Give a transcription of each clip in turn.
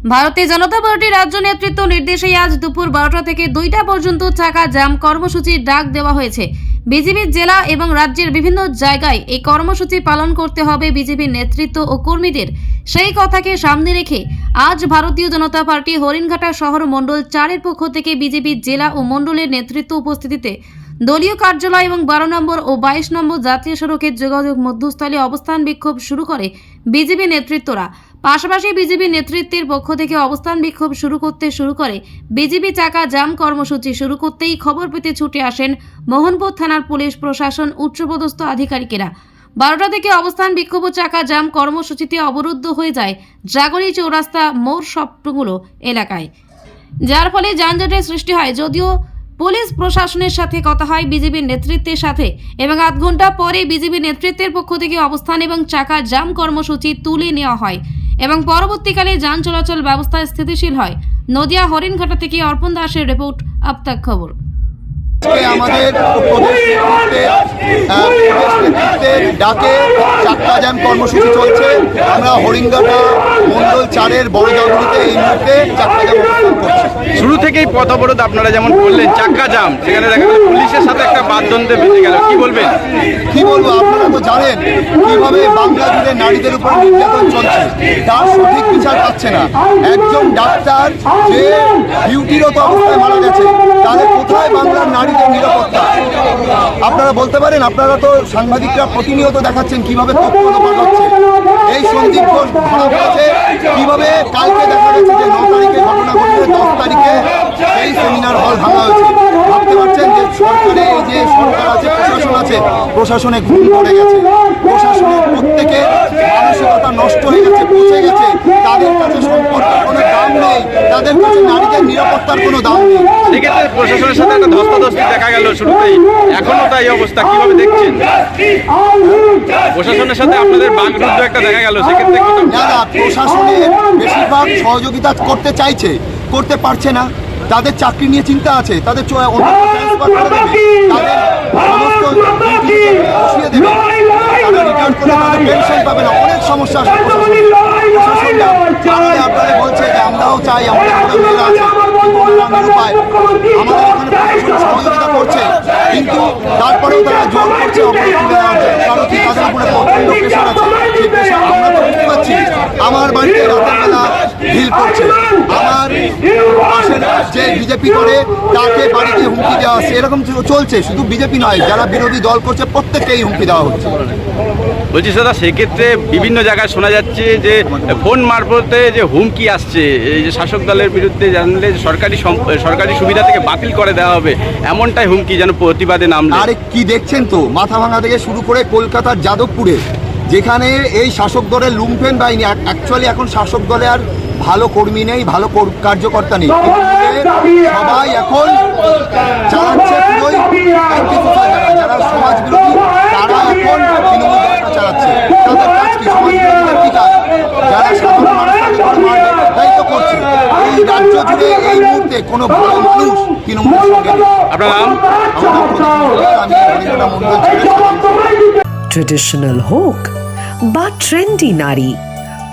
ভারতীয় জনতা পার্টির রাজ্য নেতৃত্ব নির্দেশে আজ দুপুর বারোটা থেকে দুইটা পর্যন্ত চাকা জাম কর্মসূচির ডাক দেওয়া হয়েছে। বিজেপির জেলা এবং রাজ্যের বিভিন্ন জায়গায় এই কর্মসূচি পালন করতে হবে বিজেপির নেতৃত্ব ও কর্মীদের। সেই কথাকে সামনে রেখে আজ ভারতীয় জনতা পার্টি হরিণঘাটা শহর মণ্ডল চারের পক্ষ থেকে বিজেপির জেলা ও মণ্ডলের নেতৃত্ব উপস্থিতিতে দলীয় কার্যালয় এবং বারো নম্বর ও বাইশ নম্বর জাতীয় সড়কের যোগাযোগ মধ্যস্থলে অবস্থান বিক্ষোভ শুরু করে বিজেপি নেতৃত্বরা। পাশাপাশি বিজেপি নেতৃত্বের পক্ষ থেকে অবস্থান বিক্ষোভ শুরু করতে শুরু করে। বিজেপি চাকা জাম কর্মসূচি শুরু করতেই খবর পেতে ছুটে আসেন মোহনপুর থানার পুলিশ প্রশাসন উচ্চপদস্থ আধিকারিকেরা। বারোটা থেকে অবস্থান বিক্ষোভ চাকা জাম কর্মসূচিতে অবরুদ্ধ হয়ে যায় জাগরি চৌরাস্তা মোর সবগুলো এলাকায়। যার ফলে যানজটের সৃষ্টি হয়। যদিও পুলিশ প্রশাসনের সাথে কথা হয় বিজেপির নেতৃত্বের সাথে এবং আধ ঘণ্টা পরে বিজেপি নেতৃত্বের পক্ষ থেকে অবস্থান এবং চাকা জাম কর্মসূচি তুলে নেওয়া হয়। এবং পরবর্তীকালে যান চলাচল ব্যবস্থা স্থিতিশীল হয়। নদিয়া হরিণঘাটা থেকে অর্পণ দাসের রিপোর্ট আপতাক খবর। আমাদের ডাকে চাক্কা জ্যাম কর্মসূচি চলছে। আমরা হরিঙ্গাটা মন্ডল চারের বড় জলগুলিতে এই মুহূর্তে চাক্কা জ্যাম অবস্থান করছি। শুরু থেকেই পথ অবরোধ আপনারা যেমন বললেন চাক্কা জাম সেখানে দেখা গেল পুলিশের সাথে একটা বাদদ্বন্দ্বে বেঁচে গেল। কি বলবেন? কি বলব আপনারা তো জানেন কীভাবে বাংলা জুড়ে নারীদের উপর নির্যাতন চলছে। তার সঠিক বিচার পাচ্ছে না। একজন ডাক্তার যে ডিউটিরত অবস্থায় মারা গেছে তাহলে কোথায় বাংলার নিরাপত্তা আপনারা বলতে পারেন, আপনারা তো সাংবাদিকরা প্রতিনিয়ত দেখাচ্ছেন কীভাবে এই সন্দীপ ঘোষ ধরা পড়েছে, কীভাবে কালকে দেখা গেছে যে ন তারিখে ঘটনা ঘটছে দশ তারিখে এই সেমিনার হল ভাঙা হয়েছে। ভাবতে পারছেন যে সরকারে যে সরকার আছে আছে প্রশাসনে ঘুম পড়ে গেছে। প্রশাসনের প্রত্যেকে মানসিকতা নষ্ট হয়ে গেছে পচে গেছে। তাদের কাছে সম্পর্কের কোনো দাম নেই। তাদের কাছে নারীদের নিরাপত্তার কোনো দাম নেই। সেক্ষেত্রে প্রশাসনের সাথে একটা ধস্তাধস্তি দেখা গেল শুরুতেই। এখনও তাই অবস্থা কীভাবে দেখছেন? প্রশাসনের সাথে আপনাদের বাগরুদ্ধ একটা দেখা গেল সেক্ষেত্রে না না প্রশাসনের বেশিরভাগ সহযোগিতা করতে চাইছে করতে পারছে না। তাদের চাকরি নিয়ে চিন্তা আছে তাদের অন্য ট্রান্সফার করে দেবে। তাদের সমস্ত duty বসিয়ে দেবে তারা রিটার্ন করে তাদের পেনশন পাবে না অনেক সমস্যা আপনারা বলছে যে আমরাও চাই আমাদের মেয়েরা আছে নিরুপায় আমাদের এখানে সহযোগিতা করছে। কিন্তু তারপরেও তারা জোর করছে অপরাধ তুলে জন্য। কারণ কি তাদের উপরে প্রচণ্ড প্রেশার আছে? সেই প্রেশার আমরা তো বুঝতে পারছি। আমার বাড়িতে বেলা ঢিল করছে আমার যে বিজেপি করে তাকে বাড়িতে হুমকি দেওয়া হচ্ছে। এরকম চলছে শুধু বিজেপি নয় যারা বিরোধী দল করছে প্রত্যেককেই হুমকি দেওয়া হচ্ছে। বলছি দাদা সেক্ষেত্রে বিভিন্ন জায়গায় শোনা যাচ্ছে যে ফোন মারফতে যে হুমকি আসছে এই যে শাসক দলের বিরুদ্ধে জানলে সরকারি সরকারি সুবিধা থেকে বাতিল করে দেওয়া হবে এমনটাই হুমকি যেন প্রতিবাদে নামলে। আরে কি দেখছেন তো? মাথা ভাঙা থেকে শুরু করে কলকাতার যাদবপুরে যেখানে এই শাসক দলের লুম্পেন বাহিনী অ্যাকচুয়ালি এখন শাসক দলে আর ভালো কর্মী নেই ভালো কার্যকর্তা নেই। সবাই এখন চালাচ্ছে পুরোই যারা সমাজ বিরোধী তারা এখন তৃণমূল দলটা চালাচ্ছে। তাদের কাজ কি? সমাজ বিরোধীদের কি কাজ যারা সাধারণ মানুষ তাই তো করছে এই রাজ্য জুড়ে এই মুহূর্তে কোনো ভালো মানুষ তৃণমূলের সঙ্গে আপনার নাম আমি ট্রেডিশনাল হোক বা ট্রেন্ডি নারী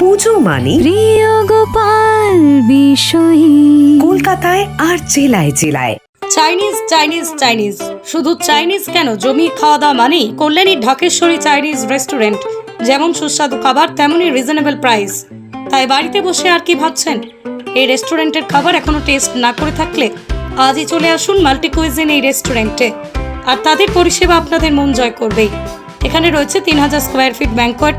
পুজো মানে প্রিয় গোপাল বিষয়ী। কলকাতায় আর জেলায় জেলায়। Chinese Chinese Chinese. শুধু চাইনিজ কেন? জমি খাওয়া দাওয়া মানেই কল্যাণী ঢাকেশ্বরী চাইনিজ রেস্টুরেন্ট। যেমন সুস্বাদু খাবার তেমনই রিজনেবল প্রাইস তাই বাড়িতে বসে আর কি ভাবছেন? এই রেস্টুরেন্টের খাবার এখনও টেস্ট না করে থাকলে আজই চলে আসুন মাল্টি কুইজিন এই রেস্টুরেন্টে। আর তাদের পরিষেবা আপনাদের মন জয় করবেই। এখানে রয়েছে তিন হাজার স্কোয়ার ফিট ব্যাংকোয়েট